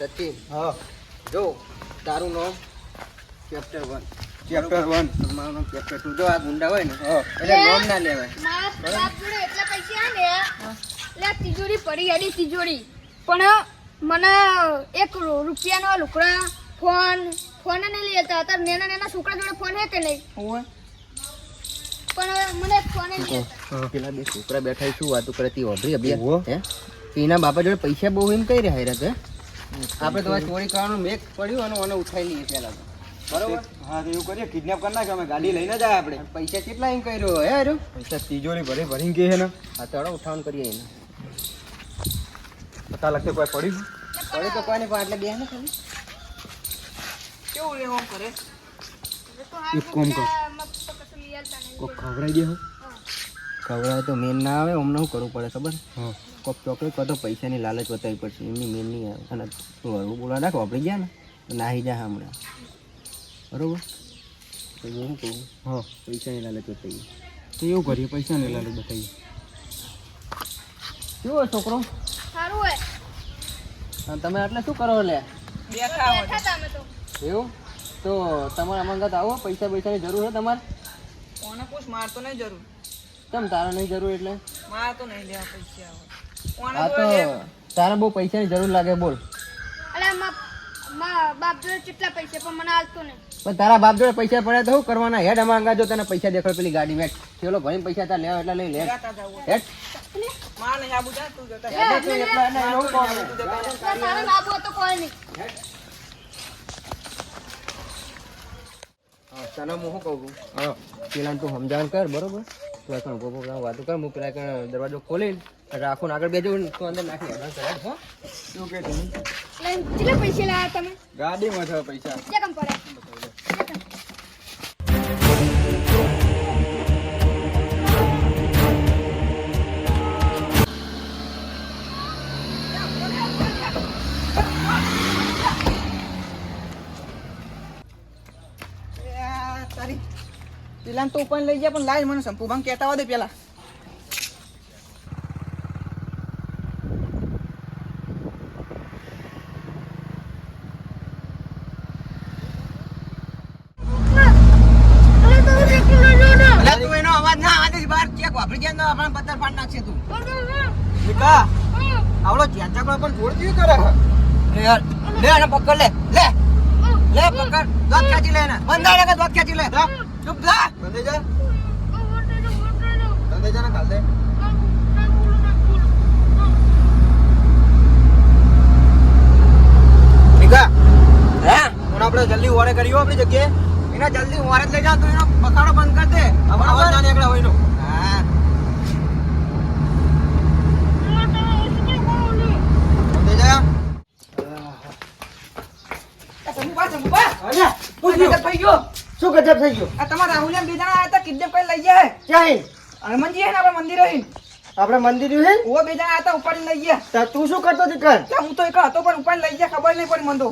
સચિન. હા. જો તારું નામ? ચેપ્ટર વન ચેપ્ટર વન મારું નામ ચેપ્ટર ટુ જો આ ગુંડા હોય ને એટલે નામ ના લેવાય. એટલા પૈસા ને એટલે આ તિજોરી પડી ગયેલી તિજોરી. પણ મને એક રૂપિયાનો લુકડા ફોન ફોન નહીં લેતા હતા. નેના નેના છોકરા જોડે ફોન હે કે નહીં? પણ મને ફોન નહીં લેતા. પેલા બે છોકરા બેઠા શું વાતો કરે તી ઓભરી. અભિયા હે? એના બાપા જોડે પૈસા બહુ એમ કઈ રહ્યા હે આપણે તો આ ચોરી કરવાનું મેક પડ્યું અને ઓને ઉઠાઈ લઈએ પેલા તો. બરોબર? હા તો એવું કરીએ કિડનેપ કરી નાખ્યો અમે ગાડી લઈને જાય આપણે. પૈસા કેટલા એમ કર્યો હે હારું? પૈસા તિજોરી ભરી ભરીને ગઈ છે ને. હા હળો ઉઠાવણ કરીએ એને. પતા કોઈ પડ્યું પડે તો કોઈ નહીં પણ એટલે બે ને ખાલી. કેવું એક કામ કર. કોઈ ખવડાવી દે ખવડાવે તો મેન ના આવે અમને શું કરવું પડે ખબર હા. કોક ચોકલેટ કાં તો પૈસાની લાલચ બતાવી પડશે. એમની મેન નહીં આવે અને તો હળવું બોલા નાખો? આપણે ગયા ને? તો નાહી જા હમણાં. બરોબર? તો હું કહું? હા. પૈસાની લાલચ બતાવીએ તો એવું કરીએ પૈસા ને લાલચ બતાવીએ કેવો છોકરો? સારું હોય. અને તમે એટલે શું કરો લે? એવું? તો તમારે અમારા આવો પૈસા પૈસાની જરૂર છે તમારે? કોને પૂછ મારતો નહીં જરૂર. કેમ તારા નહીં જરૂર એટલે? મારતો નહીં લેવા પૈસા આવે હા તો તારે બહુ પૈસાની જરૂર લાગે બોલ. અલા મા મા બાપ જોડે કેટલા પૈસા? પણ મને હાલતો નહીં. પણ તારા બાપ જોડે પૈસા પડ્યા તો શું કરવાના? હેડ અમારા જો તને પૈસા દેખાડ પેલી ગાડી મેટ ચેલો ભાઈ પૈસા તાર લેવા એટલે લઈ લે. હેડ. માર આબુ જા તું જતા હેડ તું એકલા એને એવું કહું. તારા બાબુ હતો કોઈ નહીં. હા, તને હું શું કહું પેલા તું સમજાવન કર બરોબર? તું આ કણ ઊભો ઊભો વાતો કર હું પેલા દરવાજો ખોલી રાખું આગળ બેજો તો અંદર નાખી હેરાન કરે હો. શું કે તમે કેટલા પૈસા લાયા તમે? ગાડીમાં છે પૈસા. કેમ પડે પેલા તો પણ લઈ ગયા પણ લાય મને સંપુ. કહેતા હોય પેલા. આવડો જ્યાં ચકડો પણ જોડ કેવી કરે. લે લે પકડ, લે. લે. લે, પકડ. દોત ખેંચી લે બંધાય કે લે ચૂપ जा बंदे जा બંધે જા ને કાલ. દે વિકા હે? ਹੁਣ આપણે જલ્દી ઓરે કર્યો આપણી જગ્યાએ. એના જલ્દી વારે જ લઈ જા તો એનો બકાડો બંધ કર દે. અમારા અવાજ ના નીકળે હોય હા. અલ્યા થઈ ગયો. શું ગજબ થઈ ગયું? આ તમારા રાહુલિયા બે જણા આયા હતા કિડનેપ કરી લઈ ગયા ક્યાં હનુમાનજી હે ને આપણે મંદિરે હે આપણે મંદિર છે ઓ બે જણા આયા હતા ઉપાડી લઈ ગયા. તું શું કરતો હતી કર? હું તો એક હતો પણ ઉપાડી લઈ ગયા ખબર નહીં પડી મને તો.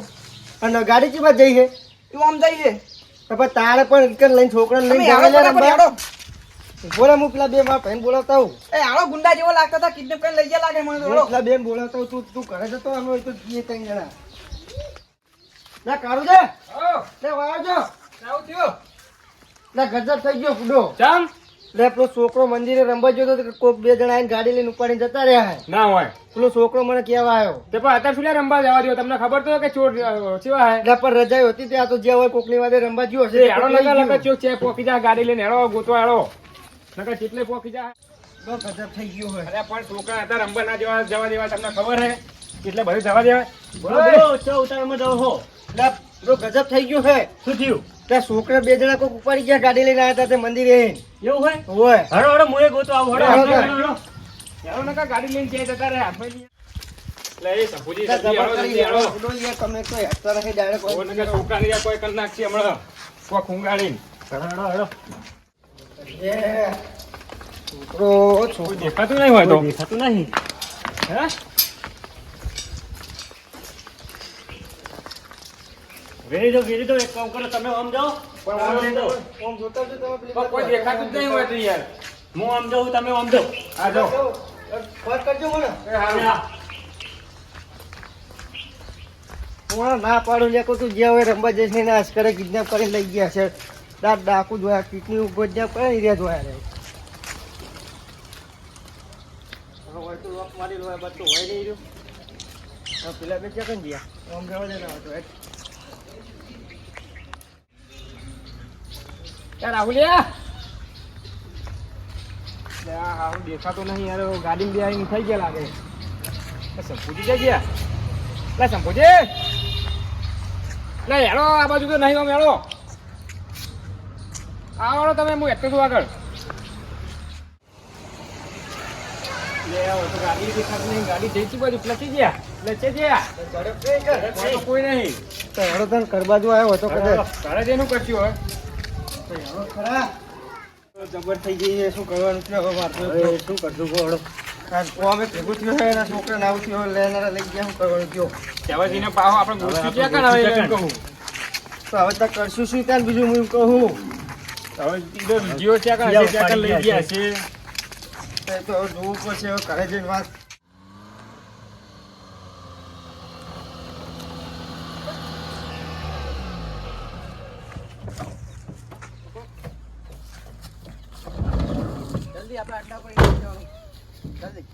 અને ગાડી ચી જઈ છે તું આમ જઈ છે પણ તારે પણ એક લઈને છોકરા લઈને જવા. બોલે હું પેલા બે મારા ભાઈ બોલાવતા હું એ આળો ગુંડા જેવો લાગતા હતા કિડનેપ કરીને લઈ ગયા લાગે મને તો હું. પેલા બેન બોલાવતા હું તું તું ઘરે જતો અમે તો જઈએ ત્રણ જણા. ના કાઢું છે લે વાળજો. ગજબ થઈ ગયો ફૂડો લે પેલો છોકરો મંદિરે રમવા ગયો તો કોક બે જણા આવીને ગાડી લઈને ઉપાડીને જતા રહ્યા હે. ના હોય. પેલો છોકરો મને કહેવા આવ્યો. તે પણ અત્યારે શું રમવા જવા દો તમને ખબર તો કે ચોર અ, હે? એટલે પણ રજાઈ હતી ત્યાં તો જ્યાં હોય કોકની વાદે રમવા ગયો હશે તે હેડો નકર નકર ચોક છે પોકી જા ગાડી લઈને હેડો ગોતો હેડો નકર કેટલે પોકી જા. તો ગજબ થઈ ગયો હોય અરે પણ છોકરા હતા રમવા ના જવા જવા દેવા તમને ખબર હે? એટલે બધું જવા દેવા બોલો બોલો ચો ઉતારમાં જાવ હો. લે ગજબ થઈ ગયો હે. શું થયું? ત્યાં છોકરા બે જણા કોક ઉપાડી ગયા ગાડી લઈને આવ્યા હતા તે મંદિરે. એવું હોય? હોય. હડો હડો મુએ ગોતો આવું હડો, હડો હેડો નકર ગાડી લઈને જાય જતા રહે હાથમાં લઈ. સંપુજી તમે કોઈ હસતા છોકરાને કોઈ કરી નાખશે હમણાં. કોઈ ખૂંગાડીને. હેડો હેડો હેડો છોકરો છોકરો. દેખાતું નહીં હોય તો? દેખાતું નહીં. હે? વેરી દો વેરી દો એક કામ કરો તમે આમ જાઓ. પણ આમ આમ દો આમ જોતા જો તમે પેલી કોઈ દેખાતું જ નહીં હોય તો યાર. હું આમ જાઉં તમે આમ જાઓ. આ જાઓ. ફોન કરજો મને. એ હા. હું ના પાડું લે તું જે હોય રમવા જઈશ ને નાશ કરે કિડનેપ કરીને લઈ ગયા છે. દાંત ડાકુ જોયા કિડની કરે ને રહ્યા જોયા રે હોય તો લોક મારી લો બધું હોય નહીં રહ્યું. પેલા બે ચેક ગયા. આમ જવા દે ના હોય તો હેઠ. યાર રાહુલિયા આ હારું દેખાતો નહીં યાર ગાડી બે થઈ ગયા લાગે લે સંપુજી ગયા? લે સંપુજી લે હેડો આ બાજુ તો નહીં આમ આવો તમે હું એટલું છું આગળ. ગાડી દેખાતી નહીં ગાડી જઈ ચી બાજુ લચી ગયા. લચે ગયા. કોઈ નહીં. તો હેડો તને કરવા જો આવ્યો હતો કદાચ. તારે જેનું કરશું તો જબર થઈ ગઈ શું કરવાનું છે હવે મારે શું કરશું ગોળો અમે ભેગું થયું છે એના છોકરાને આવું થયું લેનારા લઈ ગયા શું કરવાનું કયો? જવાજીને પાહો આપણે ગોષ્ઠી ક્યાં કરાવે કહું. તો હવે ત્યાં કરશું શું ત્યાં બીજું હું કહું? હવે વીડિયો લઈ ગયા છે. તો હવે જોવું પડશે હવે કરે છે વાત જલ્દી આપણે અડ્ડા પર જલ્દી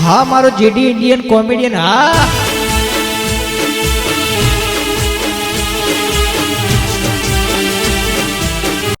હા મારો જેડી ઇન્ડિયન કોમેડિયન હા.